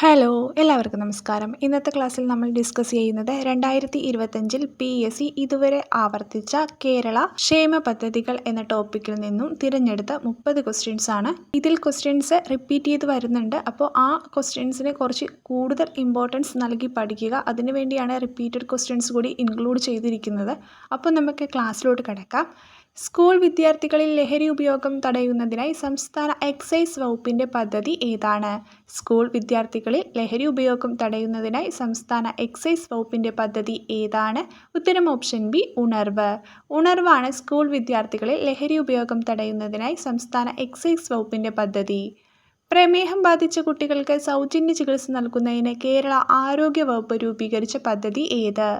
Hello എല്ലാവർക്കും നമസ്കാരം. ഇന്നത്തെ ക്ലാസ്സിൽ നമ്മൾ ഡിസ്കസ് ചെയ്യുന്നത് രണ്ടായിരത്തി ഇരുപത്തഞ്ചിൽ പി എസ് സി ഇതുവരെ ആവർത്തിച്ച കേരള ക്ഷേമ പദ്ധതികൾ എന്ന ടോപ്പിക്കിൽ നിന്നും തിരഞ്ഞെടുത്ത മുപ്പത് ക്വസ്റ്റ്യൻസ് ആണ്. ഇതിൽ ക്വസ്റ്റ്യൻസ് റിപ്പീറ്റ് ചെയ്ത് വരുന്നുണ്ട്. അപ്പോൾ ആ ക്വസ്റ്റ്യൻസിനെ കുറച്ച് കൂടുതൽ ഇമ്പോർട്ടൻസ് നൽകി പഠിക്കുക. അതിനുവേണ്ടിയാണ് റിപ്പീറ്റഡ് ക്വസ്റ്റ്യൻസ് കൂടി ഇൻക്ലൂഡ് ചെയ്തിരിക്കുന്നത്. അപ്പോൾ നമുക്ക് ക്ലാസ്സിലോട്ട് കിടക്കാം. സ്കൂൾ വിദ്യാർത്ഥികളിൽ ലഹരി ഉപയോഗം തടയുന്നതിനായി സംസ്ഥാന എക്സൈസ് വകുപ്പിന്റെ പദ്ധതി ഏതാണ്? സ്കൂൾ വിദ്യാർത്ഥികളിൽ ലഹരി ഉപയോഗം തടയുന്നതിനായി സംസ്ഥാന എക്സൈസ് വകുപ്പിന്റെ പദ്ധതി ഏതാണ്? ഉത്തരം ഓപ്ഷൻ ബി ഉണർവ്. ഉണർവാണ് സ്കൂൾ വിദ്യാർത്ഥികളിൽ ലഹരി ഉപയോഗം തടയുന്നതിനായി സംസ്ഥാന എക്സൈസ് വകുപ്പിന്റെ പദ്ധതി. പ്രമേഹം ബാധിച്ച കുട്ടികൾക്ക് സൗജന്യ ചികിത്സ നൽകുന്നതിന് കേരള ആരോഗ്യ വകുപ്പ് രൂപീകരിച്ച പദ്ധതി ഏത്?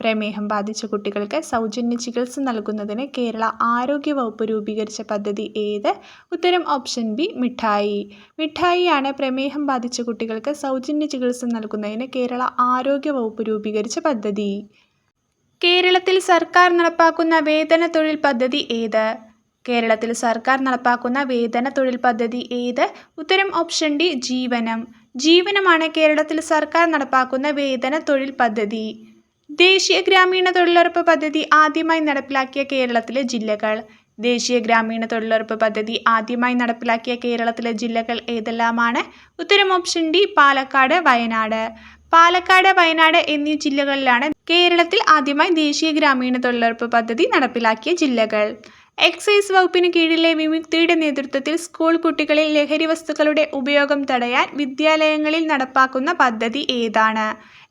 പ്രമേഹം ബാധിച്ച കുട്ടികൾക്ക് സൗജന്യ ചികിത്സ നൽകുന്നതിന് കേരള ആരോഗ്യ വകുപ്പ് രൂപീകരിച്ച പദ്ധതി ഏത്? ഉത്തരം ഓപ്ഷൻ ബി മിഠായി. മിഠായിയാണ് പ്രമേഹം ബാധിച്ച കുട്ടികൾക്ക് സൗജന്യ ചികിത്സ നൽകുന്നതിന് കേരള ആരോഗ്യ വകുപ്പ് രൂപീകരിച്ച പദ്ധതി. കേരളത്തിൽ സർക്കാർ നടപ്പാക്കുന്ന വേതന തൊഴിൽ പദ്ധതി ഏത്? കേരളത്തിൽ സർക്കാർ നടപ്പാക്കുന്ന വേതന തൊഴിൽ പദ്ധതി ഏത്? ഉത്തരം ഓപ്ഷൻ ഡി ജീവനം. ജീവനമാണ് കേരളത്തിൽ സർക്കാർ നടപ്പാക്കുന്ന വേതന തൊഴിൽ പദ്ധതി. ദേശീയ ഗ്രാമീണ തൊഴിലുറപ്പ് പദ്ധതി ആദ്യമായി നടപ്പിലാക്കിയ കേരളത്തിലെ ജില്ലകൾ. ദേശീയ ഗ്രാമീണ തൊഴിലുറപ്പ് പദ്ധതി ആദ്യമായി നടപ്പിലാക്കിയ കേരളത്തിലെ ജില്ലകൾ ഏതെല്ലാമാണ്? ഉത്തരം ഓപ്ഷൻ ഡി പാലക്കാട് വയനാട്. പാലക്കാട് വയനാട് എന്നീ ജില്ലകളിലാണ് കേരളത്തിൽ ആദ്യമായി ദേശീയ ഗ്രാമീണ തൊഴിലുറപ്പ് പദ്ധതി നടപ്പിലാക്കിയ ജില്ലകൾ. എക്സൈസ് വകുപ്പിന് കീഴിലെ വിമുക്തിയുടെ നേതൃത്വത്തിൽ സ്കൂൾ കുട്ടികളിൽ ലഹരി വസ്തുക്കളുടെ ഉപയോഗം തടയാൻ വിദ്യാലയങ്ങളിൽ നടപ്പാക്കുന്ന പദ്ധതി ഏതാണ്?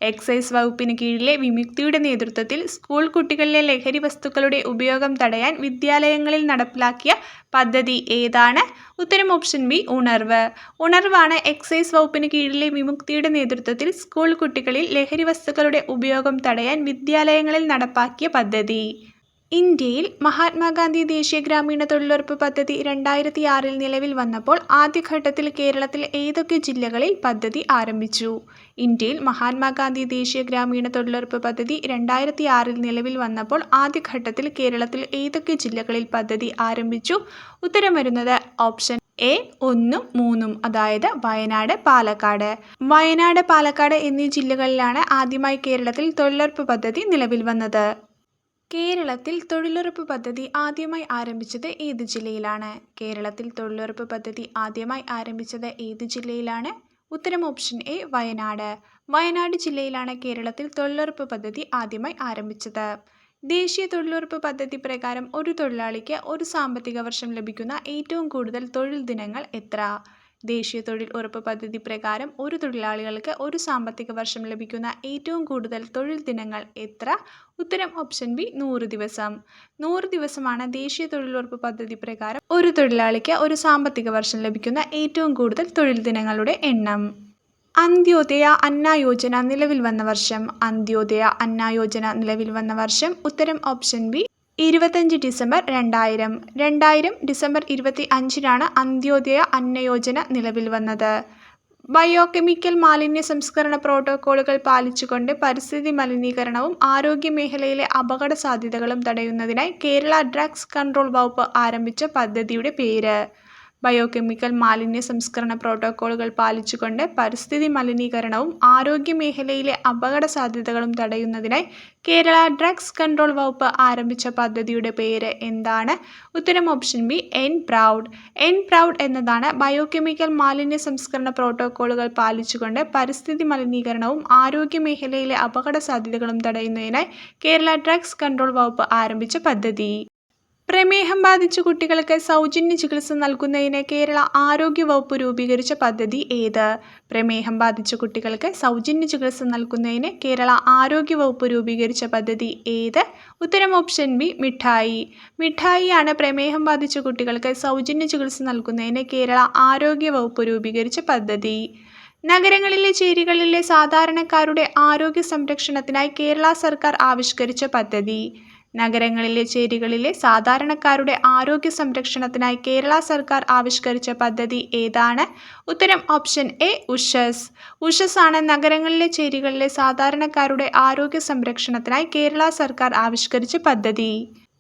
എക്സൈസ് വകുപ്പിന് കീഴിലെ വിമുക്തിയുടെ നേതൃത്വത്തിൽ സ്കൂൾ കുട്ടികളിലെ ലഹരി വസ്തുക്കളുടെ ഉപയോഗം തടയാൻ വിദ്യാലയങ്ങളിൽ നടപ്പിലാക്കിയ പദ്ധതി ഏതാണ്? ഉത്തരം ഓപ്ഷൻ ബി ഉണർവ്. ഉണർവാണ് എക്സൈസ് വകുപ്പിന് കീഴിലെ വിമുക്തിയുടെ നേതൃത്വത്തിൽ സ്കൂൾ കുട്ടികളിൽ ലഹരി വസ്തുക്കളുടെ ഉപയോഗം തടയാൻ വിദ്യാലയങ്ങളിൽ നടപ്പാക്കിയ പദ്ധതി. ഇന്ത്യയിൽ മഹാത്മാഗാന്ധി ദേശീയ ഗ്രാമീണ തൊഴിലുറപ്പ് പദ്ധതി രണ്ടായിരത്തി ആറിൽ നിലവിൽ വന്നപ്പോൾ ആദ്യഘട്ടത്തിൽ കേരളത്തിൽ ഏതൊക്കെ ജില്ലകളിൽ പദ്ധതി ആരംഭിച്ചു? ഇന്ത്യയിൽ മഹാത്മാഗാന്ധി ദേശീയ ഗ്രാമീണ തൊഴിലുറപ്പ് പദ്ധതി രണ്ടായിരത്തി ആറിൽ നിലവിൽ വന്നപ്പോൾ ആദ്യഘട്ടത്തിൽ കേരളത്തിൽ ഏതൊക്കെ ജില്ലകളിൽ പദ്ധതി ആരംഭിച്ചു? ഉത്തരം വരുന്നത് ഓപ്ഷൻ എ ഒന്നും മൂന്നും അതായത് വയനാട് പാലക്കാട്. വയനാട് പാലക്കാട് എന്നീ ജില്ലകളിലാണ് ആദ്യമായി കേരളത്തിൽ തൊഴിലുറപ്പ് പദ്ധതി നിലവിൽ വന്നത്. കേരളത്തിൽ തൊഴിലുറപ്പ് പദ്ധതി ആദ്യമായി ആരംഭിച്ചത് ഏത് ജില്ലയിലാണ്? കേരളത്തിൽ തൊഴിലുറപ്പ് പദ്ധതി ആദ്യമായി ആരംഭിച്ചത് ഏത് ജില്ലയിലാണ്? ഉത്തരം ഓപ്ഷൻ എ വയനാട്. വയനാട് ജില്ലയിലാണ് കേരളത്തിൽ തൊഴിലുറപ്പ് പദ്ധതി ആദ്യമായി ആരംഭിച്ചത്. ദേശീയ തൊഴിലുറപ്പ് പദ്ധതി പ്രകാരം ഒരു തൊഴിലാളിക്ക് ഒരു സാമ്പത്തിക വർഷം ലഭിക്കുന്ന ഏറ്റവും കൂടുതൽ തൊഴിൽ ദിനങ്ങൾ എത്ര? ദേശീയ തൊഴിൽ ഉറപ്പ് പദ്ധതി പ്രകാരം ഒരു തൊഴിലാളികൾക്ക് ഒരു സാമ്പത്തിക വർഷം ലഭിക്കുന്ന ഏറ്റവും കൂടുതൽ തൊഴിൽ ദിനങ്ങൾ എത്ര? ഉത്തരം ഓപ്ഷൻ ബി നൂറ് ദിവസം. നൂറ് ദിവസമാണ് ദേശീയ തൊഴിലുറപ്പ് പദ്ധതി പ്രകാരം ഒരു തൊഴിലാളിക്ക് ഒരു സാമ്പത്തിക വർഷം ലഭിക്കുന്ന ഏറ്റവും കൂടുതൽ തൊഴിൽ ദിനങ്ങളുടെ എണ്ണം. അന്ത്യോദയ അന്ന യോജന നിലവിൽ വന്ന വർഷം. അന്ത്യോദയ അന്ന യോജന നിലവിൽ വന്ന വർഷം. ഉത്തരം ഓപ്ഷൻ ബി ഇരുപത്തഞ്ച് ഡിസംബർ രണ്ടായിരം. രണ്ടായിരം ഡിസംബർ ഇരുപത്തി അഞ്ചിനാണ് അന്ത്യോദയ അന്നയോജന നിലവിൽ വന്നത്. ബയോകെമിക്കൽ മാലിന്യ സംസ്കരണ പ്രോട്ടോക്കോളുകൾ പാലിച്ചുകൊണ്ട് പരിസ്ഥിതി മലിനീകരണവും ആരോഗ്യ മേഖലയിലെ അപകട സാധ്യതകളും തടയുന്നതിനായി കേരള ഡ്രഗ്സ് കൺട്രോൾ വകുപ്പ് ആരംഭിച്ച പദ്ധതിയുടെ പേര്. ബയോകെമിക്കൽ മാലിന്യ സംസ്കരണ പ്രോട്ടോക്കോളുകൾ പാലിച്ചുകൊണ്ട് പരിസ്ഥിതി മലിനീകരണവും ആരോഗ്യ മേഖലയിലെ അപകട സാധ്യതകളും തടയുന്നതിനായി കേരള ഡ്രഗ്സ് കൺട്രോൾ വകുപ്പ് ആരംഭിച്ച പദ്ധതിയുടെ പേര് എന്താണ്? ഉത്തരം option B N proud. N proud എന്നതാണ് ബയോകെമിക്കൽ മാലിന്യ സംസ്കരണ പ്രോട്ടോക്കോളുകൾ പാലിച്ചുകൊണ്ട് പരിസ്ഥിതി മലിനീകരണവും ആരോഗ്യ മേഖലയിലെ അപകട സാധ്യതകളും തടയുന്നതിനായി കേരള ഡ്രഗ്സ് കൺട്രോൾ വകുപ്പ് ആരംഭിച്ച പദ്ധതി. പ്രമേഹം ബാധിച്ച കുട്ടികൾക്ക് സൗജന്യ ചികിത്സ നൽകുന്നതിന് കേരള ആരോഗ്യ വകുപ്പ് രൂപീകരിച്ച പദ്ധതി ഏത്? പ്രമേഹം ബാധിച്ച കുട്ടികൾക്ക് സൗജന്യ ചികിത്സ നൽകുന്നതിന് കേരള ആരോഗ്യ വകുപ്പ് രൂപീകരിച്ച പദ്ധതി ഏത്? ഉത്തരം ഓപ്ഷൻ ബി മിഠായി. മിഠായിയാണ് പ്രമേഹം ബാധിച്ച കുട്ടികൾക്ക് സൗജന്യ ചികിത്സ നൽകുന്നതിന് കേരള ആരോഗ്യ വകുപ്പ് രൂപീകരിച്ച പദ്ധതി. നഗരങ്ങളിലെ ചേരികളിലെ സാധാരണക്കാരുടെ ആരോഗ്യ സംരക്ഷണത്തിനായി കേരള സർക്കാർ ആവിഷ്കരിച്ച പദ്ധതി. നഗരങ്ങളിലെ ചേരികളിലെ സാധാരണക്കാരുടെ ആരോഗ്യ സംരക്ഷണത്തിനായി കേരള സർക്കാർ ആവിഷ്കരിച്ച പദ്ധതി ഏതാണ്? ഉത്തരം ഓപ്ഷൻ എ ഉഷസ്. ഉഷസ് ആണ് നഗരങ്ങളിലെ ചേരികളിലെ സാധാരണക്കാരുടെ ആരോഗ്യ സംരക്ഷണത്തിനായി കേരള സർക്കാർ ആവിഷ്കരിച്ച പദ്ധതി.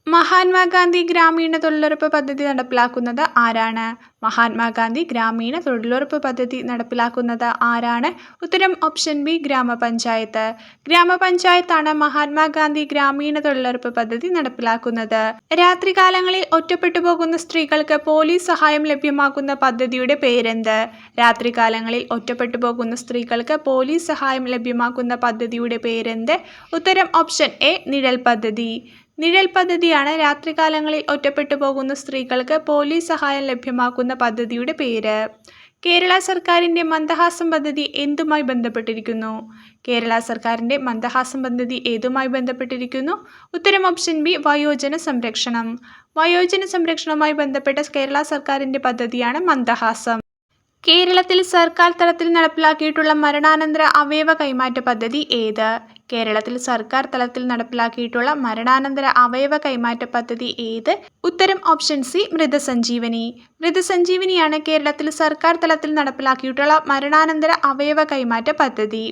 മഹാത്മാഗാന്ധി ഗ്രാമീണ തൊഴിലുറപ്പ് പദ്ധതി നടപ്പിലാക്കുന്നത് ആരാണ്? മഹാത്മാഗാന്ധി ഗ്രാമീണ തൊഴിലുറപ്പ് പദ്ധതി നടപ്പിലാക്കുന്നത് ആരാണ്? ഉത്തരം ഓപ്ഷൻ ബി ഗ്രാമപഞ്ചായത്ത്. ഗ്രാമപഞ്ചായത്താണ് മഹാത്മാഗാന്ധി ഗ്രാമീണ തൊഴിലുറപ്പ് പദ്ധതി നടപ്പിലാക്കുന്നത്. രാത്രികാലങ്ങളിൽ ഒറ്റപ്പെട്ടു പോകുന്ന സ്ത്രീകൾക്ക് പോലീസ് സഹായം ലഭ്യമാക്കുന്ന പദ്ധതിയുടെ പേരെന്ത്? രാത്രികാലങ്ങളിൽ ഒറ്റപ്പെട്ടു പോകുന്ന സ്ത്രീകൾക്ക് പോലീസ് സഹായം ലഭ്യമാക്കുന്ന പദ്ധതിയുടെ പേരെന്ത്? ഉത്തരം ഓപ്ഷൻ എ നിഴൽ പദ്ധതി. നിഴൽ പദ്ധതിയാണ് രാത്രികാലങ്ങളിൽ ഒറ്റപ്പെട്ടു പോകുന്ന സ്ത്രീകൾക്ക് പോലീസ് സഹായം ലഭ്യമാക്കുന്ന പദ്ധതിയുടെ പേര്. കേരള സർക്കാരിന്റെ മന്ദഹാസം പദ്ധതി എന്തുമായി ബന്ധപ്പെട്ടിരിക്കുന്നു? കേരള സർക്കാരിന്റെ മന്ദഹാസം പദ്ധതി ഏതുമായി ബന്ധപ്പെട്ടിരിക്കുന്നു? ഉത്തരം ഓപ്ഷൻ ബി വയോജന സംരക്ഷണം. വയോജന സംരക്ഷണവുമായി ബന്ധപ്പെട്ട കേരള സർക്കാരിന്റെ പദ്ധതിയാണ് മന്ദഹാസം. കേരളത്തിൽ സർക്കാർ തലത്തിൽ നടപ്പിലാക്കിയിട്ടുള്ള മരണാനന്തര അവയവ കൈമാറ്റ പദ്ധതി ഏത്? കേരളത്തിൽ സർക്കാർ തലത്തിൽ നടപ്പിലാക്കിയിട്ടുള്ള മരണാനന്തര അവയവ കൈമാറ്റ പദ്ധതി ഏത്? ഉത്തരം ഓപ്ഷൻ സി മൃതസഞ്ജീവനി. മൃതസഞ്ജീവനിയാണ് കേരളത്തിൽ സർക്കാർ തലത്തിൽ നടപ്പിലാക്കിയിട്ടുള്ള മരണാനന്തര അവയവ കൈമാറ്റ പദ്ധതി.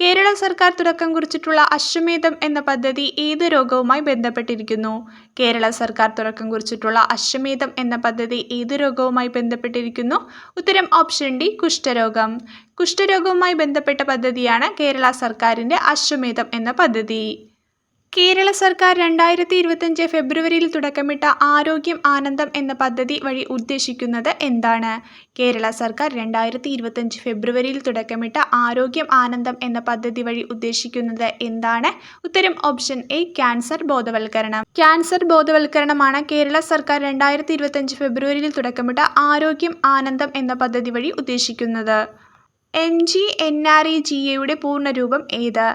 കേരള സർക്കാർ തുടക്കം കുറിച്ചിട്ടുള്ള അശ്വമേധം എന്ന പദ്ധതി ഏത് രോഗവുമായി ബന്ധപ്പെട്ടിരിക്കുന്നു? കേരള സർക്കാർ തുടക്കം കുറിച്ചിട്ടുള്ള അശ്വമേധം എന്ന പദ്ധതി ഏത് രോഗവുമായി ബന്ധപ്പെട്ടിരിക്കുന്നു? ഉത്തരം ഓപ്ഷൻ ഡി കുഷ്ഠരോഗം. കുഷ്ഠരോഗവുമായി ബന്ധപ്പെട്ട പദ്ധതിയാണ് കേരള സർക്കാരിന്റെ അശ്വമേധം എന്ന പദ്ധതി. കേരള സർക്കാർ രണ്ടായിരത്തി ഇരുപത്തഞ്ച് ഫെബ്രുവരിയിൽ തുടക്കമിട്ട ആരോഗ്യം ആനന്ദം എന്ന പദ്ധതി വഴി ഉദ്ദേശിക്കുന്നത് എന്താണ്? കേരള സർക്കാർ രണ്ടായിരത്തി ഇരുപത്തഞ്ച് ഫെബ്രുവരിയിൽ തുടക്കമിട്ട ആരോഗ്യം ആനന്ദം എന്ന പദ്ധതി വഴി ഉദ്ദേശിക്കുന്നത് എന്താണ്? ഉത്തരം ഓപ്ഷൻ എ ക്യാൻസർ ബോധവൽക്കരണം. ക്യാൻസർ ബോധവൽക്കരണമാണ് കേരള സർക്കാർ രണ്ടായിരത്തി ഇരുപത്തഞ്ച് ഫെബ്രുവരിയിൽ തുടക്കമിട്ട ആരോഗ്യം ആനന്ദം എന്ന പദ്ധതി വഴി ഉദ്ദേശിക്കുന്നത്. M G N R E G എയുടെ പൂർണരൂപം ഏത്?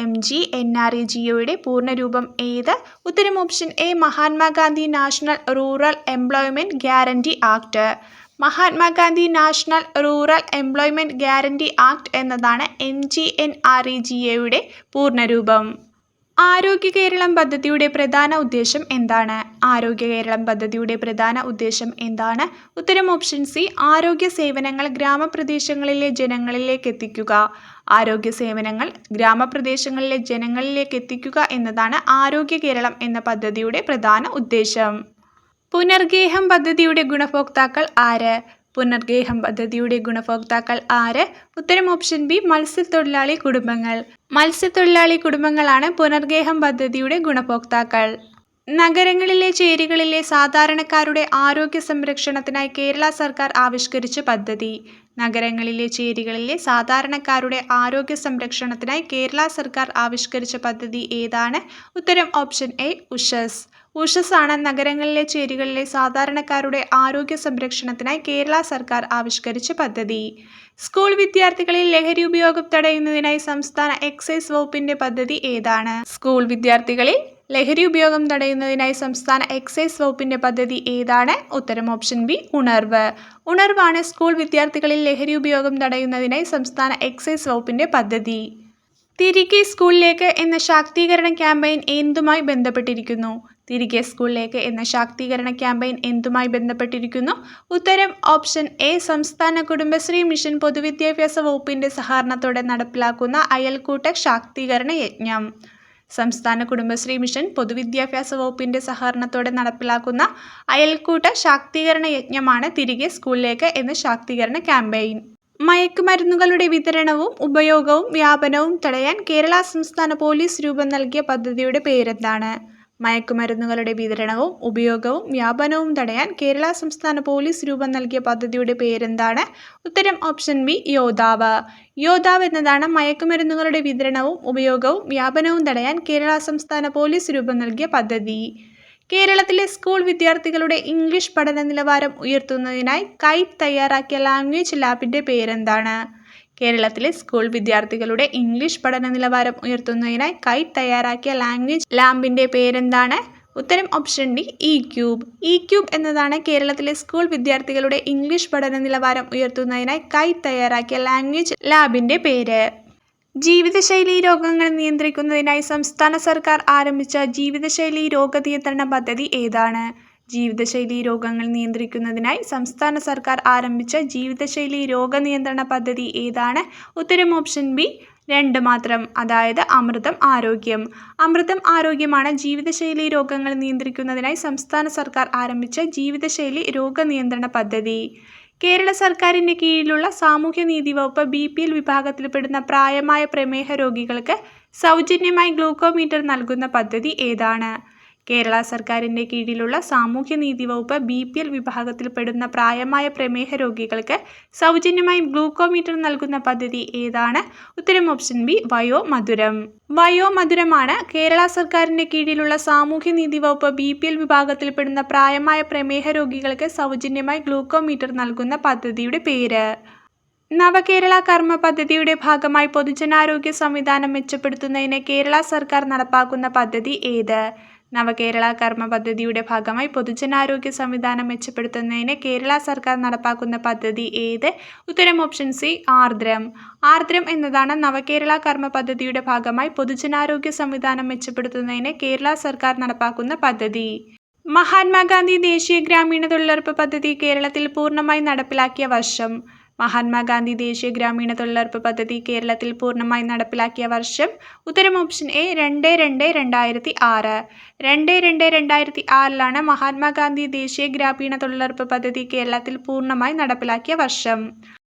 M G N R E G ഒയുടെ പൂർണരൂപം ഏത്? ഉത്തരം option A Mahatma Gandhi national rural employment guarantee act Mahatma Gandhi national rural employment guarantee act എന്നതാണ് M G N R E G എയുടെ പൂർണരൂപം. ആരോഗ്യ കേരളം പദ്ധതിയുടെ പ്രധാന ഉദ്ദേശം എന്താണ്? ആരോഗ്യ കേരളം പദ്ധതിയുടെ പ്രധാന ഉദ്ദേശം എന്താണ്? ഉത്തരം ഓപ്ഷൻ സി ആരോഗ്യ സേവനങ്ങൾ ഗ്രാമപ്രദേശങ്ങളിലെ ജനങ്ങളിലേക്ക് എത്തിക്കുക. ആരോഗ്യ സേവനങ്ങൾ ഗ്രാമപ്രദേശങ്ങളിലെ ജനങ്ങളിലേക്ക് എത്തിക്കുക എന്നതാണ് ആരോഗ്യ കേരളം എന്ന പദ്ധതിയുടെ പ്രധാന ഉദ്ദേശം. പുനർഗേഹം പദ്ധതിയുടെ ഗുണഭോക്താക്കൾ ആര്? പുനർഗേഹം പദ്ധതിയുടെ ഗുണഭോക്താക്കൾ ആര്? ഉത്തരം ഓപ്ഷൻ ബി മത്സ്യത്തൊഴിലാളി കുടുംബങ്ങൾ. മത്സ്യത്തൊഴിലാളി കുടുംബങ്ങളാണ് പുനർഗേഹം പദ്ധതിയുടെ ഗുണഭോക്താക്കൾ. നഗരങ്ങളിലെ ചേരികളിലെ സാധാരണക്കാരുടെ ആരോഗ്യ സംരക്ഷണത്തിനായി കേരള സർക്കാർ ആവിഷ്കരിച്ച പദ്ധതി. നഗരങ്ങളിലെ ചേരികളിലെ സാധാരണക്കാരുടെ ആരോഗ്യ സംരക്ഷണത്തിനായി കേരള സർക്കാർ ആവിഷ്കരിച്ച പദ്ധതി ഏതാണ്? ഉത്തരം ഓപ്ഷൻ എ ഉഷസ്. ഉഷസ് ആണ് നഗരങ്ങളിലെ ചേരികളിലെ സാധാരണക്കാരുടെ ആരോഗ്യ സംരക്ഷണത്തിനായി കേരള സർക്കാർ ആവിഷ്കരിച്ച പദ്ധതി. സ്കൂൾ വിദ്യാർത്ഥികളിൽ ലഹരി ഉപയോഗം തടയുന്നതിനായി സംസ്ഥാന എക്സൈസ് വകുപ്പിന്റെ പദ്ധതി ഏതാണ്? സ്കൂൾ വിദ്യാർത്ഥികളിൽ ലഹരി ഉപയോഗം തടയുന്നതിനായി സംസ്ഥാന എക്സൈസ് വകുപ്പിന്റെ പദ്ധതി ഏതാണ്? ഉത്തരം ഓപ്ഷൻ ബി ഉണർവ്. ഉണർവാണ് സ്കൂൾ വിദ്യാർത്ഥികളിൽ ലഹരി ഉപയോഗം തടയുന്നതിനായി സംസ്ഥാന എക്സൈസ് വകുപ്പിന്റെ പദ്ധതി. തിരികെ സ്കൂളിലേക്ക് എന്ന ശാക്തീകരണ ക്യാമ്പയിൻ എന്തുമായി ബന്ധപ്പെട്ടിരിക്കുന്നു? തിരികെ സ്കൂളിലേക്ക് എന്ന ശാക്തീകരണ ക്യാമ്പയിൻ എന്തുമായി ബന്ധപ്പെട്ടിരിക്കുന്നു? ഉത്തരം ഓപ്ഷൻ എ സംസ്ഥാന കുടുംബശ്രീ മിഷൻ പൊതുവിദ്യാഭ്യാസ വകുപ്പിന്റെ സഹകരണത്തോടെ നടപ്പിലാക്കുന്ന അയൽക്കൂട്ട ശാക്തീകരണ യജ്ഞം. സംസ്ഥാന കുടുംബശ്രീ മിഷൻ പൊതുവിദ്യാഭ്യാസ വകുപ്പിന്റെ സഹകരണത്തോടെ നടപ്പിലാക്കുന്ന അയൽക്കൂട്ട ശാക്തീകരണ യജ്ഞമാണ് തിരികെ സ്കൂളിലേക്ക് എന്ന ശാക്തീകരണ ക്യാമ്പയിൻ. മയക്കുമരുന്നുകളുടെ വിതരണവും ഉപയോഗവും വ്യാപനവും തടയാൻ കേരള സംസ്ഥാന പോലീസ് രൂപം നൽകിയ പദ്ധതിയുടെ പേരെന്താണ്? മയക്കുമരുന്നുകളുടെ വിതരണവും ഉപയോഗവും വ്യാപനവും തടയാൻ കേരള സംസ്ഥാന പോലീസ് രൂപം നൽകിയ പദ്ധതിയുടെ പേരെന്താണ്? ഉത്തരം ഓപ്ഷൻ ബി യോദ്ധാവ്. യോദ്ധാവ് എന്നതാണ് മയക്കുമരുന്നുകളുടെ വിതരണവും ഉപയോഗവും വ്യാപനവും തടയാൻ കേരള സംസ്ഥാന പോലീസ് രൂപം നൽകിയ പദ്ധതി. കേരളത്തിലെ സ്കൂൾ വിദ്യാർത്ഥികളുടെ ഇംഗ്ലീഷ് പഠന നിലവാരം ഉയർത്തുന്നതിനായി കൈറ്റ് തയ്യാറാക്കിയ ലാംഗ്വേജ് ലാബിന്റെ പേരെന്താണ്? കേരളത്തിലെ സ്കൂൾ വിദ്യാർത്ഥികളുടെ ഇംഗ്ലീഷ് പഠന നിലവാരം ഉയർത്തുന്നതിനായി കൈറ്റ് തയ്യാറാക്കിയ ലാംഗ്വേജ് ലാമ്പിന്റെ പേരെന്താണ്? ഉത്തരം option D E cube E cube എന്നതാണ് കേരളത്തിലെ സ്കൂൾ വിദ്യാർത്ഥികളുടെ ഇംഗ്ലീഷ് പഠന നിലവാരം ഉയർത്തുന്നതിനായി കൈ തയ്യാറാക്കിയ ലാംഗ്വേജ് ലാബിന്റെ പേര്. ജീവിതശൈലി രോഗങ്ങൾ നിയന്ത്രിക്കുന്നതിനായി സംസ്ഥാന സർക്കാർ ആരംഭിച്ച ജീവിതശൈലി രോഗനിയന്ത്രണ പദ്ധതി ഏതാണ്? ജീവിതശൈലി രോഗങ്ങൾ നിയന്ത്രിക്കുന്നതിനായി സംസ്ഥാന സർക്കാർ ആരംഭിച്ച ജീവിതശൈലി രോഗനിയന്ത്രണ പദ്ധതി ഏതാണ്? ഉത്തരം ഓപ്ഷൻ ബി രണ്ട് മാത്രം അതായത് അമൃതം ആരോഗ്യം. അമൃതം ആരോഗ്യമാണ് ജീവിതശൈലി രോഗങ്ങൾ നിയന്ത്രിക്കുന്നതിനായി സംസ്ഥാന സർക്കാർ ആരംഭിച്ച ജീവിതശൈലി രോഗനിയന്ത്രണ പദ്ധതി. കേരള സർക്കാരിന്റെ കീഴിലുള്ള സാമൂഹ്യനീതി വകുപ്പ് ബി പി എൽ വിഭാഗത്തിൽപ്പെടുന്ന പ്രായമായ പ്രമേഹ രോഗികൾക്ക് സൗജന്യമായി ഗ്ലൂക്കോമീറ്റർ നൽകുന്ന പദ്ധതി ഏതാണ്? കേരള സർക്കാരിന്റെ കീഴിലുള്ള സാമൂഹ്യനീതി വകുപ്പ് ബി പി എൽ വിഭാഗത്തിൽപ്പെടുന്ന പ്രായമായ പ്രമേഹ രോഗികൾക്ക് സൗജന്യമായി ഗ്ലൂക്കോമീറ്റർ നൽകുന്ന പദ്ധതി ഏതാണ്? ഉത്തരം ഓപ്ഷൻ ബി വയോ മധുരം വയോ മധുരമാണ് കേരള സർക്കാരിന്റെ കീഴിലുള്ള സാമൂഹ്യനീതി വകുപ്പ് ബി പി എൽ വിഭാഗത്തിൽപ്പെടുന്ന പ്രായമായ പ്രമേഹ രോഗികൾക്ക് സൗജന്യമായി ഗ്ലൂക്കോമീറ്റർ നൽകുന്ന പദ്ധതിയുടെ പേര്. നവകേരള കർമ്മ പദ്ധതിയുടെ ഭാഗമായി പൊതുജനാരോഗ്യ സംവിധാനം മെച്ചപ്പെടുത്തുന്നതിന് കേരള സർക്കാർ നടപ്പാക്കുന്ന പദ്ധതി ഏത്? നവകേരള കർമ്മ പദ്ധതിയുടെ ഭാഗമായി പൊതുജനാരോഗ്യ സംവിധാനം മെച്ചപ്പെടുത്തുന്നതിന് കേരള സർക്കാർ നടപ്പാക്കുന്ന പദ്ധതി ഏത്? ഉത്തരം ഓപ്ഷൻ സി ആർദ്രം. ആർദ്രം എന്നതാണ് നവകേരള കർമ്മ പദ്ധതിയുടെ ഭാഗമായി പൊതുജനാരോഗ്യ സംവിധാനം മെച്ചപ്പെടുത്തുന്നതിന് കേരള സർക്കാർ നടപ്പാക്കുന്ന പദ്ധതി. മഹാത്മാഗാന്ധി ദേശീയ ഗ്രാമീണ തൊഴിലുറപ്പ് പദ്ധതി കേരളത്തിൽ പൂർണമായി നടപ്പിലാക്കിയ വർഷം. മഹാത്മാഗാന്ധി ദേശീയ ഗ്രാമീണ തൊഴിലുറപ്പ് പദ്ധതി കേരളത്തിൽ പൂർണമായി നടപ്പിലാക്കിയ വർഷം ഉത്തരം ഓപ്ഷൻ എ രണ്ട് രണ്ട് രണ്ടായിരത്തി ആറ്. രണ്ട് രണ്ട് രണ്ടായിരത്തി ആറിലാണ് മഹാത്മാഗാന്ധി ദേശീയ ഗ്രാമീണ തൊഴിലുറപ്പ് പദ്ധതി കേരളത്തിൽ പൂർണമായി നടപ്പിലാക്കിയ വർഷം.